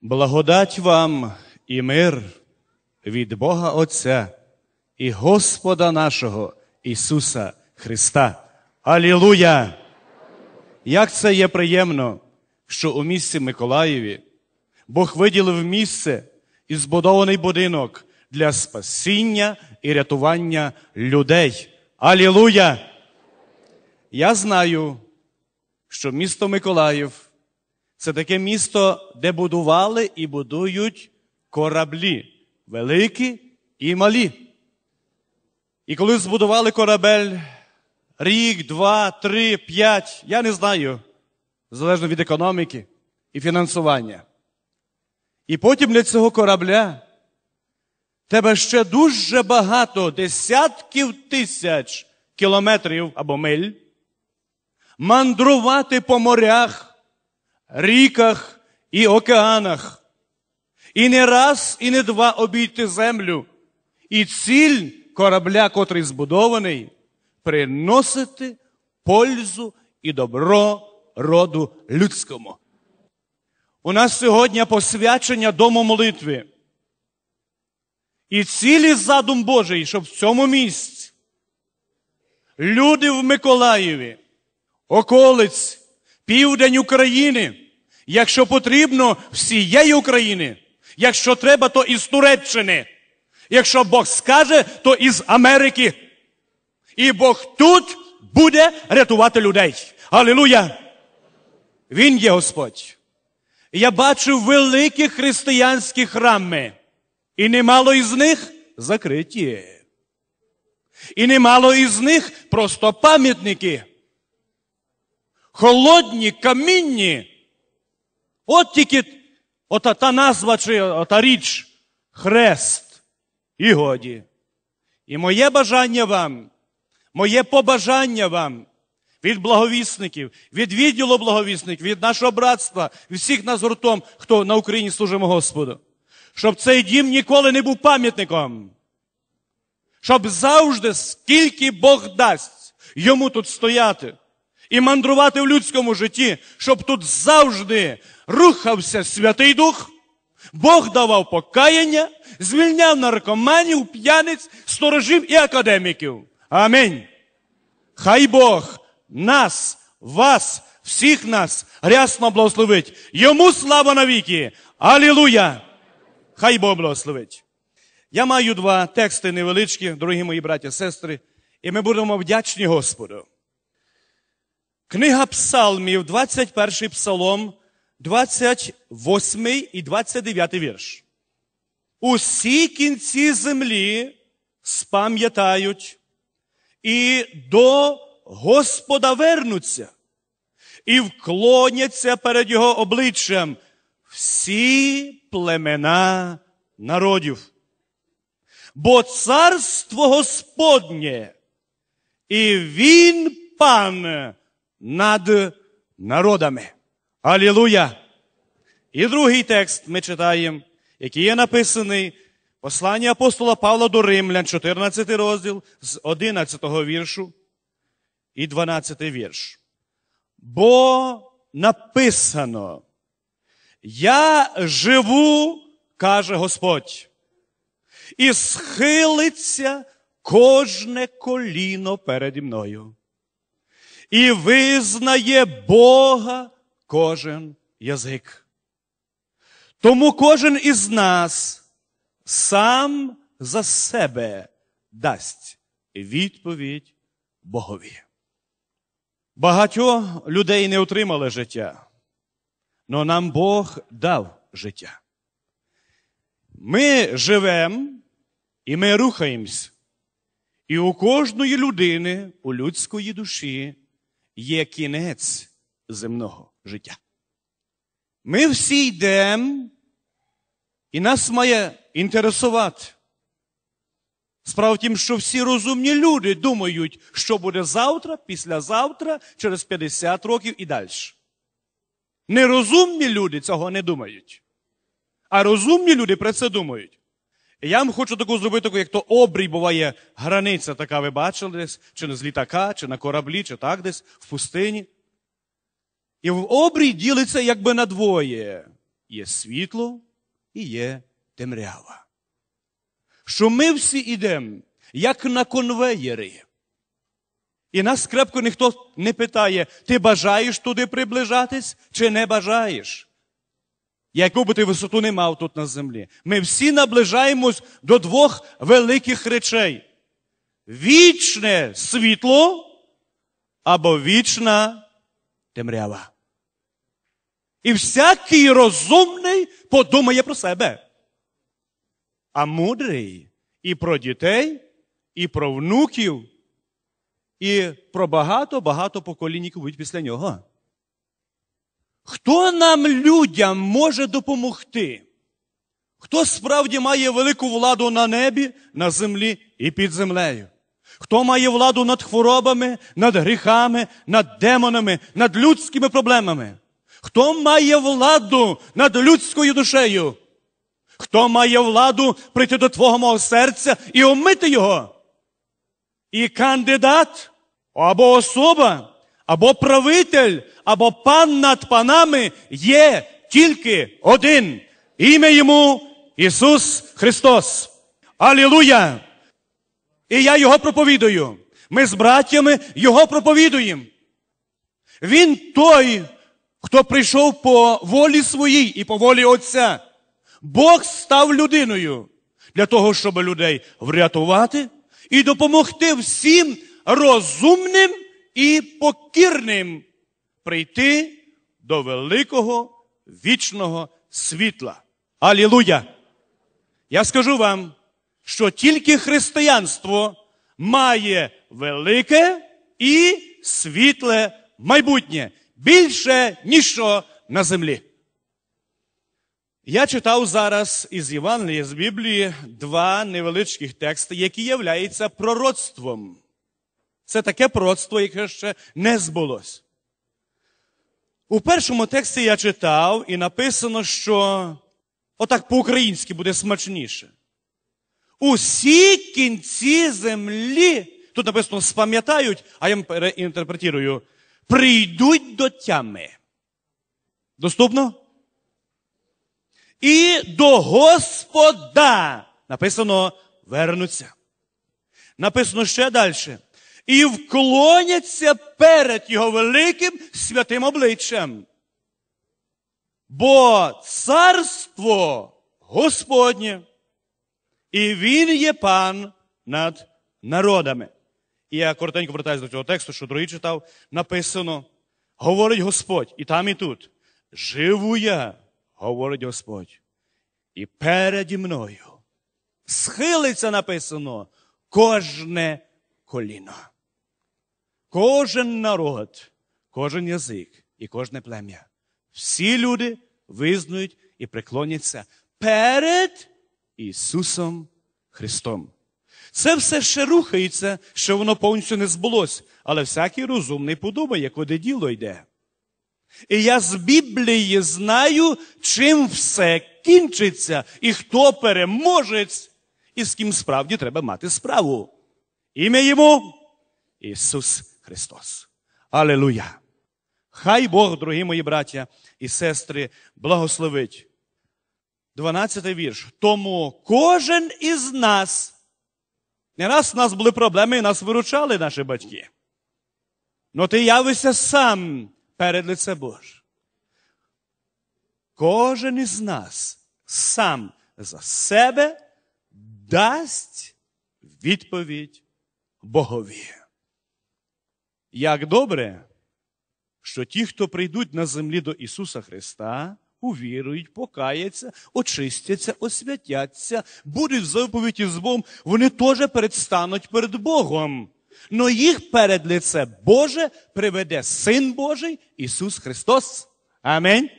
Благодать вам і мир від Бога Отця і Господа нашого Ісуса Христа. Алілуя! Як це є приємно, що у місті Миколаєві Бог виділив місце і збудований будинок для спасіння і рятування людей. Алілуя! Я знаю, що місто Миколаїв це таке місто, де будували і будують кораблі, великі і малі. І коли збудували корабель рік, два, три, п'ять, я не знаю, залежно від економіки і фінансування. І потім для цього корабля тебе ще дуже багато десятків тисяч кілометрів або миль мандрувати по морях, ріках і океанах. І не раз, і не два обійти землю. І ціль корабля, котрий збудований, приносити пользу і добро роду людському. У нас сьогодні посвячення дому молитви. І цілий задум Божий, щоб в цьому місці люди в Миколаєві, околиць, південь України, якщо потрібно, всієї України, якщо треба, то із Туреччини. Якщо Бог скаже, то із Америки. І Бог тут буде рятувати людей. Алілуя! Він є Господь. Я бачу великі християнські храми, і немало із них закриті. І немало із них просто пам'ятники. Холодні, камінні. От тільки ота та назва чи ота річ хрест. І годі. І моє бажання вам, моє побажання вам від благовісників, від відділу благовісників, від нашого братства, всіх нас гуртом, хто на Україні служимо Господу. Щоб цей дім ніколи не був пам'ятником. Щоб завжди, скільки Бог дасть йому тут стояти і мандрувати в людському житті, щоб тут завжди рухався Святий Дух. Бог давав покаяння, звільняв наркоманів, п'яниць, сторожів і академіків. Амінь. Хай Бог нас, вас, всіх нас рясно благословить. Йому слава навіки. Алілуя! Хай Бог благословить. Я маю два тексти невеличкі, дорогі мої браті сестри, і ми будемо вдячні Господу. Книга Псалмів, 21 псалом, 28 і 29 вірш. Усі кінці землі спам'ятають і до Господа вернуться і вклоняться перед Його обличчям всі племена народів. Бо царство Господнє, і Він пан над народами. Алілуя! І другий текст ми читаємо, який є написаний послання апостола Павла до Римлян, 14 розділ з 11 віршу і 12 вірш. Бо написано, я живу, каже Господь, і схилиться кожне коліно переді мною. І визнає Бога кожен язик. Тому кожен із нас сам за себе дасть відповідь Богові. Багатьох людей не отримали життя, але нам Бог дав життя. Ми живемо і ми рухаємось. І у кожної людини, у людської душі, є кінець земного життя. Ми всі йдемо, і нас має інтересувати. Справа в тім, що всі розумні люди думають, що буде завтра, післязавтра, через 50 років і далі. Нерозумні люди цього не думають. А розумні люди про це думають. Я вам хочу таку зробити, таку, як то обрій буває границя, така ви бачили десь, чи з літака, чи на кораблі, чи так десь в пустині. І в обрій ділиться якби на двоє. є світло і є темрява. Що ми всі йдемо, як на конвеєри. І нас крепко ніхто не питає, ти бажаєш туди приближатись чи не бажаєш? Яку би ти висоту не мав тут на землі. Ми всі наближаємось до двох великих речей: вічне світло або вічна темрява. І всякий розумний подумає про себе. А мудрий і про дітей, і про внуків, і про багато-багато поколінь, які будуть після нього. Хто нам, людям, може допомогти? Хто справді має велику владу на небі, на землі і під землею? Хто має владу над хворобами, над гріхами, над демонами, над людськими проблемами? Хто має владу над людською душею? Хто має владу прийти до твого мого серця і омити його? І кандидат, або особа, або правитель, або пан над панами є тільки один. Ім'я йому Ісус Христос. Алілуя! І я його проповідую. Ми з братями його проповідуємо. Він той, хто прийшов по волі своїй і по волі Отця. Бог став людиною для того, щоб людей врятувати і допомогти всім розумним і покірним прийти до великого вічного світла. Алілуя! Я скажу вам, що тільки християнство має велике і світле майбутнє більше ніщо на землі. Я читав зараз із Євангелія, з Біблії два невеличких тексти, які являються пророцтвом. Це таке пророцтво, яке ще не збулось. У першому тексті я читав і написано, що отак по-українськи буде смачніше. Усі кінці землі, тут написано спам'ятають, а я переінтерпретую, прийдуть до тями. Доступно? І до Господа написано вернуться. Написано ще далі. І вклоняться перед Його великим святим обличчям. Бо царство Господнє, і Він є пан над народами. І я коротенько повертаюся до цього тексту, що другий читав, написано, говорить Господь, і там, і тут. Живу я, говорить Господь. І переді мною схилиться написано кожне коліно. Кожен народ, кожен язик і кожне плем'я. Всі люди визнають і преклоняться перед Ісусом Христом. Це все ще рухається, що воно повністю не збулось, але всякий розумний подумає, куди діло йде. І я з Біблії знаю, чим все кінчиться, і хто переможець, і з ким справді треба мати справу. Ім'я йому Ісус Христос. Аллилуйя! Хай Бог, дорогі мої браття і сестри, благословить. 12 вірш. Тому кожен із нас, не раз у нас були проблеми, і нас виручали наші батьки. Но ти явишся сам перед лице Боже. Кожен із нас сам за себе дасть відповідь Богові. Як добре, що ті, хто прийдуть на землі до Ісуса Христа, увірують, покаяться, очистяться, освятяться, будуть в заповіді з Богом, вони теж предстануть перед Богом. Но їх перед лице Боже приведе Син Божий Ісус Христос. Амінь.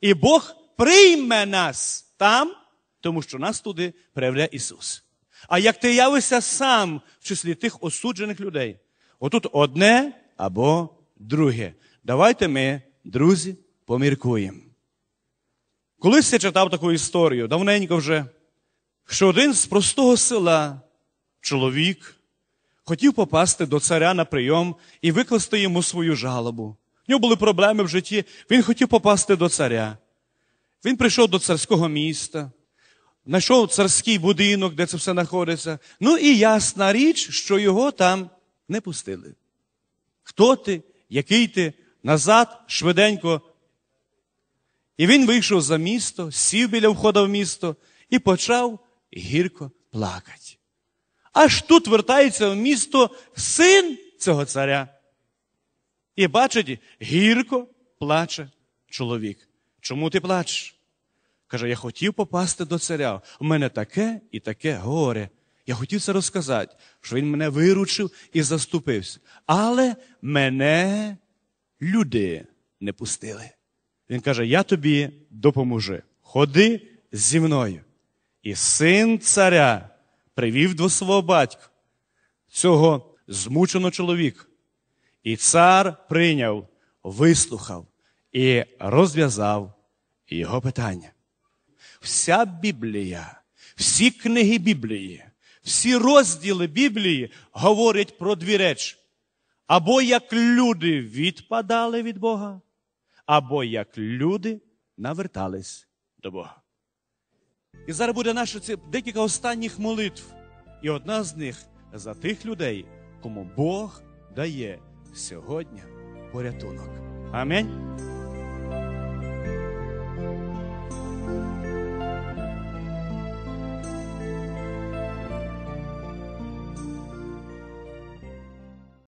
І Бог прийме нас там, тому що нас туди приведе Ісус. А як ти явишся сам в числі тих осуджених людей, отут одне або друге. Давайте ми, друзі, поміркуємо. Колись я читав таку історію, давненько вже, що один з простого села чоловік хотів попасти до царя на прийом і викласти йому свою жалобу. В нього були проблеми в житті, він хотів попасти до царя. Він прийшов до царського міста, знайшов царський будинок, де це все знаходиться. Ну і ясна річ, що його там не пустили. Хто ти, який ти, назад, швиденько. І він вийшов за місто, сів біля входа в місто і почав гірко плакати. Аж тут вертається в місто син цього царя. І бачить, гірко плаче чоловік. Чому ти плачеш? Каже, я хотів попасти до царя. У мене таке і таке горе. Я хотів це розказати, що він мене виручив і заступився. Але мене люди не пустили. Він каже: Я тобі допоможу. Ходи зі мною. І син царя привів до свого батька цього змученого чоловіка. І цар прийняв, вислухав і розв'язав його питання. Вся Біблія, всі книги Біблії, всі розділи Біблії говорять про дві речі. Або як люди відпадали від Бога, або як люди навертались до Бога. І зараз буде наше це декілька останніх молитв. І одна з них за тих людей, кому Бог дає сьогодні порятунок. Амінь.